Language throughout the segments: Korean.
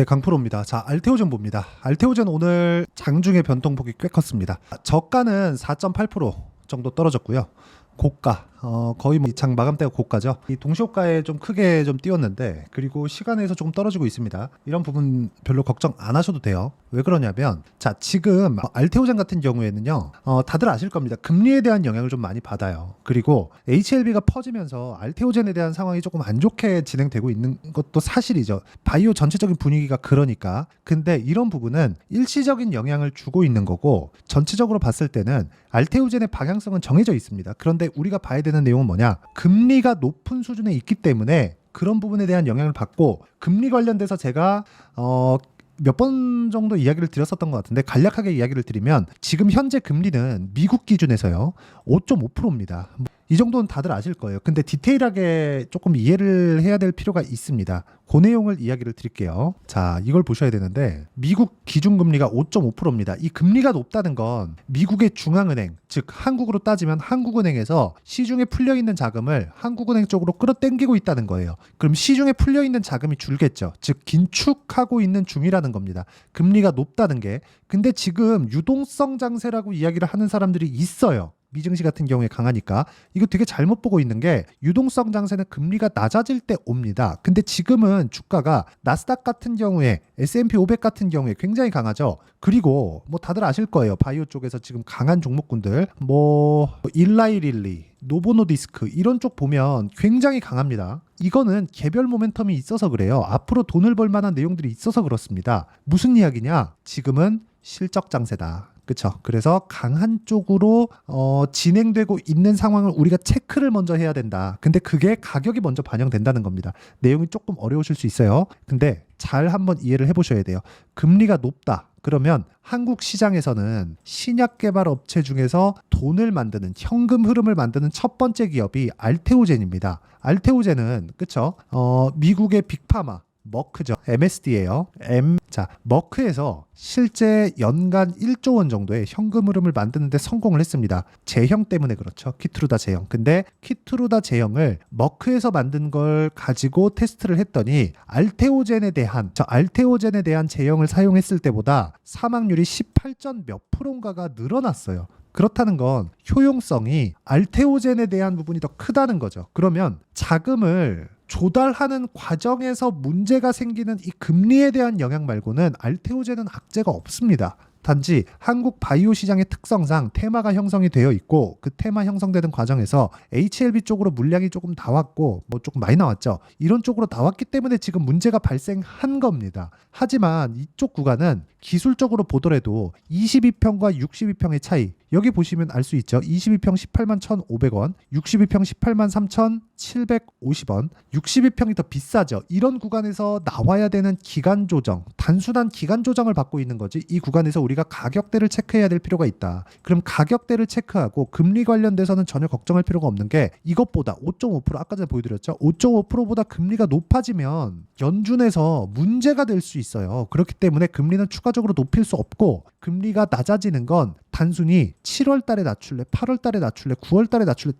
네, 강프로입니다. 자, 알테오젠 봅니다. 알테오젠 오늘 장중에 변동폭이 꽤 컸습니다. 저가는 4.8% 정도 떨어졌고요. 고가, 어, 거의 뭐 이창 마감대가 고가죠. 이 동시호가에 좀 크게 좀 띄웠는데, 그리고 시간에서 조금 떨어지고 있습니다. 이런 부분 별로 걱정 안 하셔도 돼요. 왜 그러냐면, 자, 지금 알테오젠 같은 경우에는요, 어, 다들 아실 겁니다. 금리에 대한 영향을 좀 많이 받아요. 그리고 HLB가 퍼지면서 알테오젠에 대한 상황이 조금 안 좋게 진행되고 있는 것도 사실이죠. 바이오 전체적인 분위기가 그러니까. 근데 이런 부분은 일시적인 영향을 주고 있는 거고, 전체적으로 봤을 때는 알테오젠의 방향성은 정해져 있습니다. 그런데 우리가 봐야 되는 내용은 뭐냐? 금리가 높은 수준에 있기 때문에 그런 부분에 대한 영향을 받고 금리 관련돼서 제가 어 몇 번 정도 이야기를 드렸었던 것 같은데 간략하게 이야기를 드리면 지금 현재 금리는 미국 기준에서요 5.5%입니다. 이 정도는 다들 아실 거예요. 근데 디테일하게 조금 이해를 해야 될 필요가 있습니다. 그 내용을 이야기를 드릴게요. 자, 이걸 보셔야 되는데 미국 기준금리가 5.5%입니다. 이 금리가 높다는 건 미국의 중앙은행, 즉 한국으로 따지면 한국은행에서 시중에 풀려 있는 자금을 한국은행 쪽으로 끌어당기고 있다는 거예요. 그럼 시중에 풀려 있는 자금이 줄겠죠. 즉 긴축하고 있는 중이라는 겁니다. 금리가 높다는 게. 근데 지금 유동성 장세라고 이야기를 하는 사람들이 있어요. 미증시 같은 경우에 강하니까 이거 되게 잘못 보고 있는 게 유동성 장세는 금리가 낮아질 때 옵니다. 근데 지금은 주가가 나스닥 같은 경우에 S&P 500 같은 경우에 굉장히 강하죠. 그리고 뭐 다들 아실 거예요. 바이오 쪽에서 지금 강한 종목군들 뭐 일라이릴리 노보노디스크 이런 쪽 보면 굉장히 강합니다. 이거는 개별 모멘텀이 있어서 그래요. 앞으로 돈을 벌 만한 내용들이 있어서 그렇습니다. 무슨 이야기냐? 지금은 실적 장세다. 그렇죠. 그래서 강한 쪽으로 어, 진행되고 있는 상황을 우리가 체크를 먼저 해야 된다. 근데 그게 가격이 먼저 반영된다는 겁니다. 내용이 조금 어려우실 수 있어요. 근데 잘 한번 이해를 해보셔야 돼요. 금리가 높다. 그러면 한국 시장에서는 신약 개발 업체 중에서 돈을 만드는 현금 흐름을 만드는 첫 번째 기업이 알테오젠입니다. 알테오젠은 그쵸? 어, 미국의 빅파마 머크죠. MSD예요. M 자 머크에서 실제 연간 1조 원 정도의 현금 흐름을 만드는데 성공을 했습니다. 제형 때문에 그렇죠. 키트루다 제형. 근데 키트루다 제형을 머크에서 만든 걸 가지고 테스트를 했더니 알테오젠에 대한 저 알테오젠에 대한 제형을 사용했을 때보다 사망률이 18점 몇 프로인가가 늘어났어요. 그렇다는 건 효용성이 알테오젠에 대한 부분이 더 크다는 거죠. 그러면 자금을 조달하는 과정에서 문제가 생기는 이 금리에 대한 영향 말고는 알테오젠은 악재가 없습니다. 단지 한국 바이오 시장의 특성상 테마가 형성이 되어 있고 그 테마 형성되는 과정에서 HLB 쪽으로 물량이 조금 나왔고 뭐 조금 많이 나왔죠. 이런 쪽으로 나왔기 때문에 지금 문제가 발생한 겁니다. 하지만 이쪽 구간은 기술적으로 보더라도 22평과 62평의 차이 여기 보시면 알 수 있죠. 22평 18만 1,500원, 62평 18만 3,750원, 62평이 더 비싸죠. 이런 구간에서 나와야 되는 기간 조정, 단순한 기간 조정을 받고 있는 거지. 이 구간에서 우리가 가격대를 체크해야 될 필요가 있다. 그럼 가격대를 체크하고 금리 관련돼서는 전혀 걱정할 필요가 없는 게 이것보다 5.5% 아까 전에 보여드렸죠. 5.5%보다 금리가 높아지면 연준에서 문제가 될 수 있어요. 그렇기 때문에 금리는 추가적으로 높일 수 없고 금리가 낮아지는 건 단순히 7월 달에 낮출래, 8월 달에 낮출래, 9월 달에 낮출래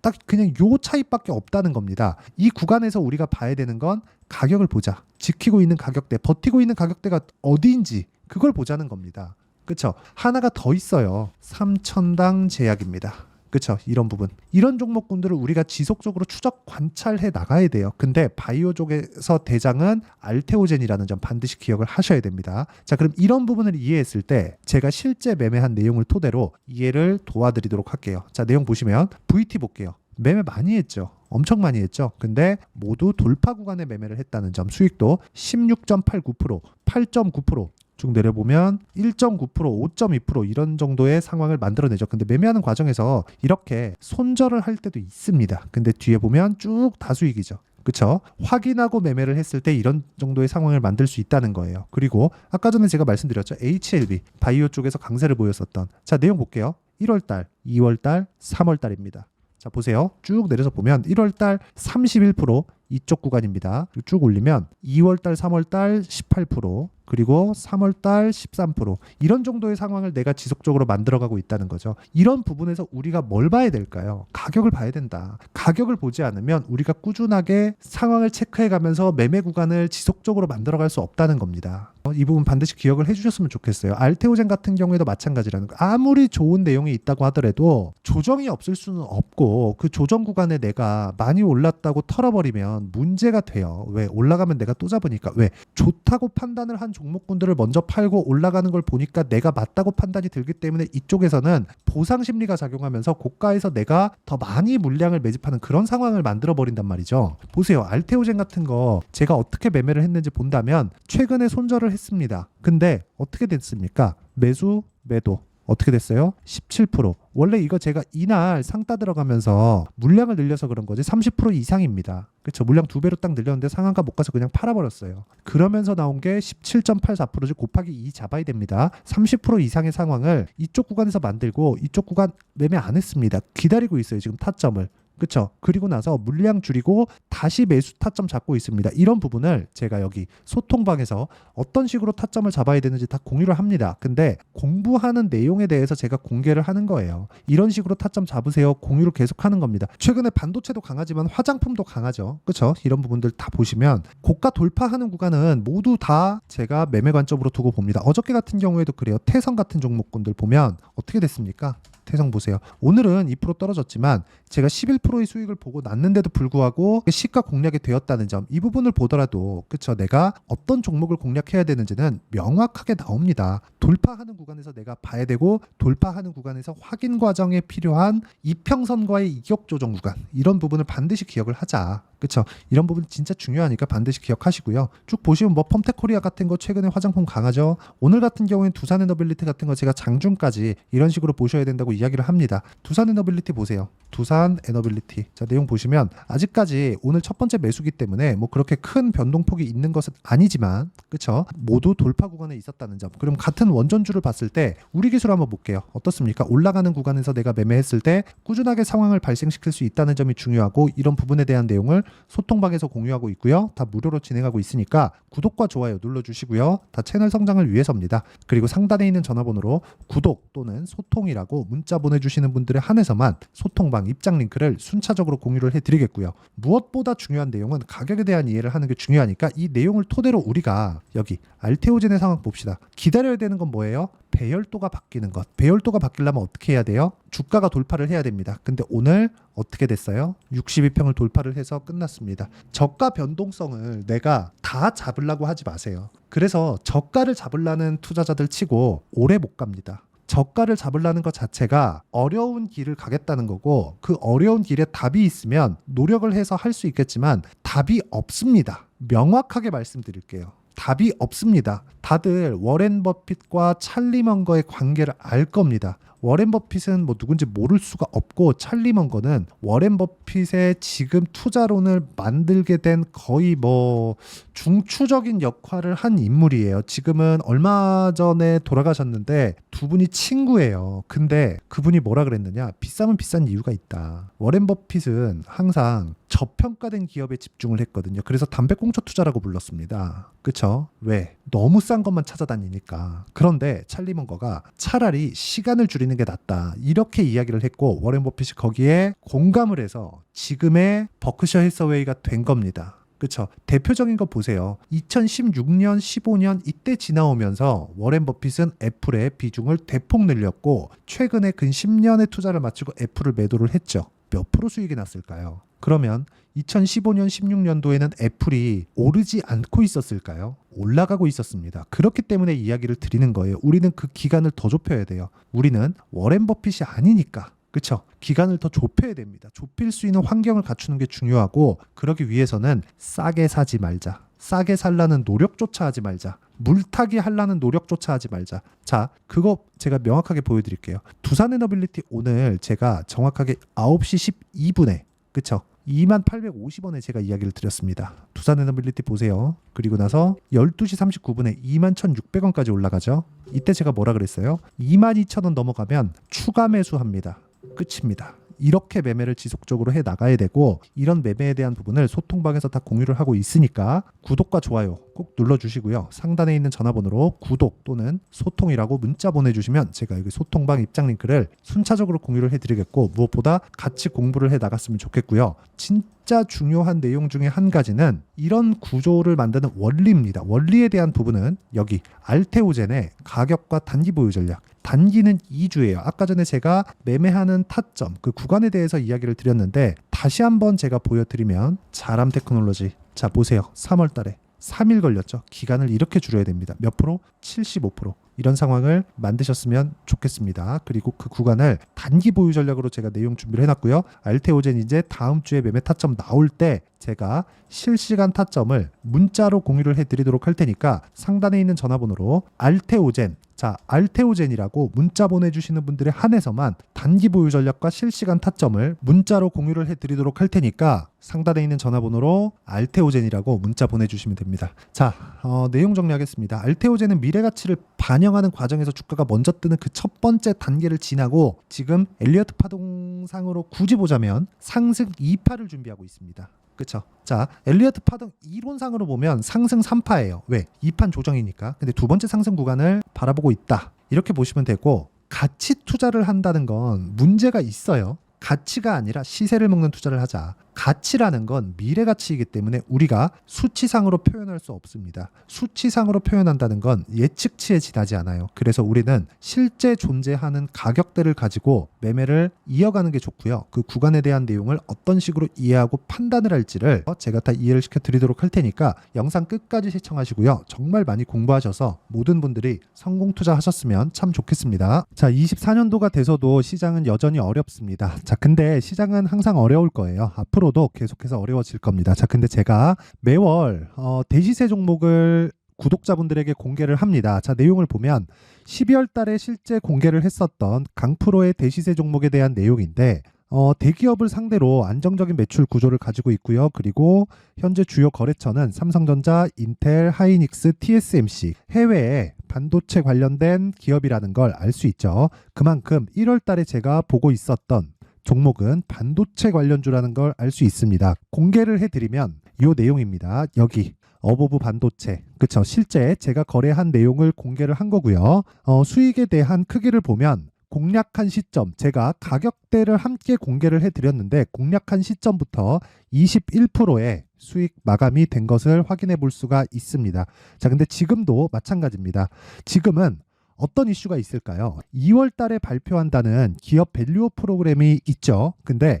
딱 그냥 요 차이밖에 없다는 겁니다. 이 구간에서 우리가 봐야 되는 건 가격을 보자. 지키고 있는 가격대, 버티고 있는 가격대가 어디인지 그걸 보자는 겁니다. 그렇죠? 하나가 더 있어요. 3천당 제약입니다. 그렇죠. 이런 부분. 이런 종목군들을 우리가 지속적으로 추적 관찰해 나가야 돼요. 근데 바이오 쪽에서 대장은 알테오젠이라는 점 반드시 기억을 하셔야 됩니다. 자, 그럼 이런 부분을 이해했을 때 제가 실제 매매한 내용을 토대로 이해를 도와드리도록 할게요. 자, 내용 보시면 VT 볼게요. 매매 많이 했죠. 엄청 많이 했죠. 근데 모두 돌파 구간에 매매를 했다는 점 수익도 16.89%, 8.9%, 쭉 내려보면 1.9%, 5.2% 이런 정도의 상황을 만들어내죠. 근데 매매하는 과정에서 이렇게 손절을 할 때도 있습니다. 근데 뒤에 보면 쭉 다수익이죠. 그쵸? 확인하고 매매를 했을 때 이런 정도의 상황을 만들 수 있다는 거예요. 그리고 아까 전에 제가 말씀드렸죠. HLB, 바이오 쪽에서 강세를 보였었던. 자, 내용 볼게요. 1월달, 2월달, 3월달입니다. 자, 보세요. 쭉 내려서 보면 1월달 31% 이쪽 구간입니다. 쭉 올리면 2월달, 3월달 18%, 그리고 3월달 13% 이런 정도의 상황을 내가 지속적으로 만들어가고 있다는 거죠. 이런 부분에서 우리가 뭘 봐야 될까요? 가격을 봐야 된다. 가격을 보지 않으면 우리가 꾸준하게 상황을 체크해가면서 매매 구간을 지속적으로 만들어갈 수 없다는 겁니다. 어, 이 부분 반드시 기억을 해주셨으면 좋겠어요. 알테오젠 같은 경우에도 마찬가지라는 거. 아무리 좋은 내용이 있다고 하더라도 조정이 없을 수는 없고 그 조정 구간에 내가 많이 올랐다고 털어버리면 문제가 돼요. 왜 올라가면 내가 또 잡으니까 왜 좋다고 판단을 한 종목군들을 먼저 팔고 올라가는 걸 보니까 내가 맞다고 판단이 들기 때문에 이쪽에서는 보상 심리가 작용하면서 고가에서 내가 더 많이 물량을 매집하는 그런 상황을 만들어 버린단 말이죠. 보세요. 알테오젠 같은 거 제가 어떻게 매매를 했는지 본다면 최근에 손절을 했습니다. 근데 어떻게 됐습니까? 매수, 매도. 어떻게 됐어요? 17%. 원래 이거 제가 이날 상따 들어가면서 물량을 늘려서 그런 거지 30% 이상입니다. 그렇죠. 물량 두 배로 딱 늘렸는데 상한가 못 가서 그냥 팔아버렸어요. 그러면서 나온 게 17.84%즉 곱하기 2 잡아야 됩니다. 30% 이상의 상황을 이쪽 구간에서 만들고 이쪽 구간 매매 안 했습니다. 기다리고 있어요. 지금 타점을. 그렇죠. 그리고 나서 물량 줄이고 다시 매수 타점 잡고 있습니다. 이런 부분을 제가 여기 소통방에서 어떤 식으로 타점을 잡아야 되는지 다 공유를 합니다. 근데 공부하는 내용에 대해서 제가 공개를 하는 거예요. 이런 식으로 타점 잡으세요. 공유를 계속 하는 겁니다. 최근에 반도체도 강하지만 화장품도 강하죠. 그렇죠? 이런 부분들 다 보시면 고가 돌파하는 구간은 모두 다 제가 매매 관점으로 두고 봅니다. 어저께 같은 경우에도 그래요. 태성 같은 종목군들 보면 어떻게 됐습니까? 태성 보세요. 오늘은 2% 떨어졌지만 제가 11%의 수익을 보고 났는데도 불구하고 시가 공략이 되었다는 점 이 부분을 보더라도 그쵸 내가 어떤 종목을 공략해야 되는지는 명확하게 나옵니다. 돌파하는 구간에서 내가 봐야 되고 돌파하는 구간에서 확인 과정에 필요한 이평선과의 이격 조정 구간 이런 부분을 반드시 기억을 하자. 그쵸 이런 부분 진짜 중요하니까 반드시 기억하시고요. 쭉 보시면 뭐 펌텍코리아 같은 거 최근에 화장품 강하죠. 오늘 같은 경우엔 두산 에너빌리티 같은 거 제가 장중까지 이런 식으로 보셔야 된다고 이야기를 합니다. 두산 에너빌리티 보세요. 두산 에너빌리티. 자, 내용 보시면 아직까지 오늘 첫 번째 매수기 때문에 뭐 그렇게 큰 변동폭이 있는 것은 아니지만 그쵸 모두 돌파 구간에 있었다는 점. 그럼 같은 원전주를 봤을 때 우리 기술 한번 볼게요. 어떻습니까? 올라가는 구간에서 내가 매매했을 때 꾸준하게 상황을 발생시킬 수 있다는 점이 중요하고 이런 부분에 대한 내용을 소통방에서 공유하고 있고요. 다 무료로 진행하고 있으니까 구독과 좋아요 눌러주시고요. 다 채널 성장을 위해서입니다. 그리고 상단에 있는 전화번호로 구독 또는 소통이라고 문자 보내주시는 분들에 한해서만 소통방 입장 링크를 순차적으로 공유를 해드리겠고요. 무엇보다 중요한 내용은 가격에 대한 이해를 하는 게 중요하니까 이 내용을 토대로 우리가 여기 알테오젠의 상황 봅시다. 기다려야 되는 건 뭐예요? 배열도가 바뀌는 것. 배열도가 바뀌려면 어떻게 해야 돼요? 주가가 돌파를 해야 됩니다. 근데 오늘 어떻게 됐어요? 62평을 돌파를 해서 끝났습니다. 저가 변동성을 내가 다 잡으려고 하지 마세요. 그래서 저가를 잡으려는 투자자들 치고 오래 못 갑니다. 저가를 잡으려는 것 자체가 어려운 길을 가겠다는 거고 그 어려운 길에 답이 있으면 노력을 해서 할 수 있겠지만 답이 없습니다. 명확하게 말씀드릴게요. 답이 없습니다. 다들 워렌 버핏과 찰리 먼거의 관계를 알 겁니다. 워렌 버핏은 뭐 누군지 모를 수가 없고 찰리 먼거는 워렌 버핏의 지금 투자론을 만들게 된 거의 뭐 중추적인 역할을 한 인물이에요. 지금은 얼마 전에 돌아가셨는데 두 분이 친구예요. 근데 그분이 뭐라 그랬느냐? 비싸면 비싼 이유가 있다. 워렌 버핏은 항상 저평가된 기업에 집중을 했거든요. 그래서 담배꽁초 투자라고 불렀습니다. 그쵸? 왜? 너무 싼 것만 찾아다니니까. 그런데 찰리 먼거가 차라리 시간을 줄이는 게 낫다. 이렇게 이야기를 했고 워렌 버핏이 거기에 공감을 해서 지금의 버크셔 헬서웨이가 된 겁니다. 그렇죠. 대표적인 거 보세요. 2016년, 15년 이때 지나오면서 워렌 버핏은 애플의 비중을 대폭 늘렸고 최근에 근 10년의 투자를 마치고 애플을 매도를 했죠. 몇 프로 수익이 났을까요? 그러면 2015년, 16년도에는 애플이 오르지 않고 있었을까요? 올라가고 있었습니다. 그렇기 때문에 이야기를 드리는 거예요. 우리는 그 기간을 더 좁혀야 돼요. 우리는 워렌 버핏이 아니니까. 그렇죠. 기간을 더 좁혀야 됩니다. 좁힐 수 있는 환경을 갖추는 게 중요하고 그러기 위해서는 싸게 사지 말자. 싸게 살라는 노력조차 하지 말자. 물타기 하려는 노력조차 하지 말자. 자, 그거 제가 명확하게 보여드릴게요. 두산 에너빌리티 오늘 제가 정확하게 9시 12분에 그쵸? 2850원에 제가 이야기를 드렸습니다. 두산 에너빌리티 보세요. 그리고 나서 12시 39분에 21,600원까지 올라가죠. 이때 제가 뭐라 그랬어요? 22,000원 넘어가면 추가 매수합니다. 끝입니다. 이렇게 매매를 지속적으로 해 나가야 되고 이런 매매에 대한 부분을 소통방에서 다 공유를 하고 있으니까 구독과 좋아요 꼭 눌러주시고요. 상단에 있는 전화번호로 구독 또는 소통이라고 문자 보내주시면 제가 여기 소통방 입장 링크를 순차적으로 공유를 해드리겠고 무엇보다 같이 공부를 해 나갔으면 좋겠고요. 진짜 중요한 내용 중에 한 가지는 이런 구조를 만드는 원리입니다. 원리에 대한 부분은 여기 알테오젠의 가격과 단기 보유 전략. 단기는 2주예요. 아까 전에 제가 매매하는 타점 그 구간에 대해서 이야기를 드렸는데 다시 한번 제가 보여드리면 자람 테크놀로지 자 보세요. 3월 달에 3일 걸렸죠. 기간을 이렇게 줄여야 됩니다. 몇 프로? 75%. 이런 상황을 만드셨으면 좋겠습니다. 그리고 그 구간을 단기 보유 전략으로 제가 내용 준비를 해놨고요. 알테오젠 이제 다음 주에 매매 타점 나올 때 제가 실시간 타점을 문자로 공유를 해드리도록 할 테니까 상단에 있는 전화번호로 알테오젠 자 알테오젠이라고 문자 보내주시는 분들에 한해서만 단기 보유 전략과 실시간 타점을 문자로 공유를 해드리도록 할 테니까 상단에 있는 전화번호로 알테오젠이라고 문자 보내주시면 됩니다. 자 어, 내용 정리하겠습니다. 알테오젠은 미래 가치를 반영하는 과정에서 주가가 먼저 뜨는 그 첫 번째 단계를 지나고 지금 엘리어트 파동상으로 굳이 보자면 상승 2파를 준비하고 있습니다. 그쵸? 자, 엘리어트 파동 이론상으로 보면 상승 3파예요. 왜? 2판 조정이니까. 근데 두 번째 상승 구간을 바라보고 있다. 이렇게 보시면 되고 가치 투자를 한다는 건 문제가 있어요. 가치가 아니라 시세를 먹는 투자를 하자. 가치라는 건 미래 가치이기 때문에 우리가 수치상으로 표현할 수 없습니다. 수치상으로 표현한다는 건 예측치에 지나지 않아요. 그래서 우리는 실제 존재하는 가격대를 가지고 매매를 이어가는 게 좋고요. 그 구간에 대한 내용을 어떤 식으로 이해하고 판단을 할지를 제가 다 이해를 시켜 드리도록 할 테니까 영상 끝까지 시청하시고요. 정말 많이 공부하셔서 모든 분들이 성공 투자하셨으면 참 좋겠습니다. 자, 24년도가 돼서도 시장은 여전히 어렵습니다. 자, 근데 시장은 항상 어려울 거예요. 앞으로 앞으로도 계속해서 어려워질 겁니다. 자, 근데 제가 매월 어, 대시세 종목을 구독자분들에게 공개를 합니다. 자, 내용을 보면 12월 달에 실제 공개를 했었던 강프로의 대시세 종목에 대한 내용인데 어, 대기업을 상대로 안정적인 매출 구조를 가지고 있고요. 그리고 현재 주요 거래처는 삼성전자, 인텔, 하이닉스, TSMC 해외에 반도체 관련된 기업이라는 걸 알 수 있죠. 그만큼 1월 달에 제가 보고 있었던 종목은 반도체 관련주라는 걸 알 수 있습니다. 공개를 해드리면 이 내용입니다. 여기 어보브 반도체 그쵸 실제 제가 거래한 내용을 공개를 한 거고요. 어, 수익에 대한 크기를 보면 공략한 시점 제가 가격대를 함께 공개를 해드렸는데 공략한 시점부터 21%의 수익 마감이 된 것을 확인해 볼 수가 있습니다. 자 근데 지금도 마찬가지입니다. 지금은 어떤 이슈가 있을까요? 2월 달에 발표한다는 기업 밸류어 프로그램이 있죠. 근데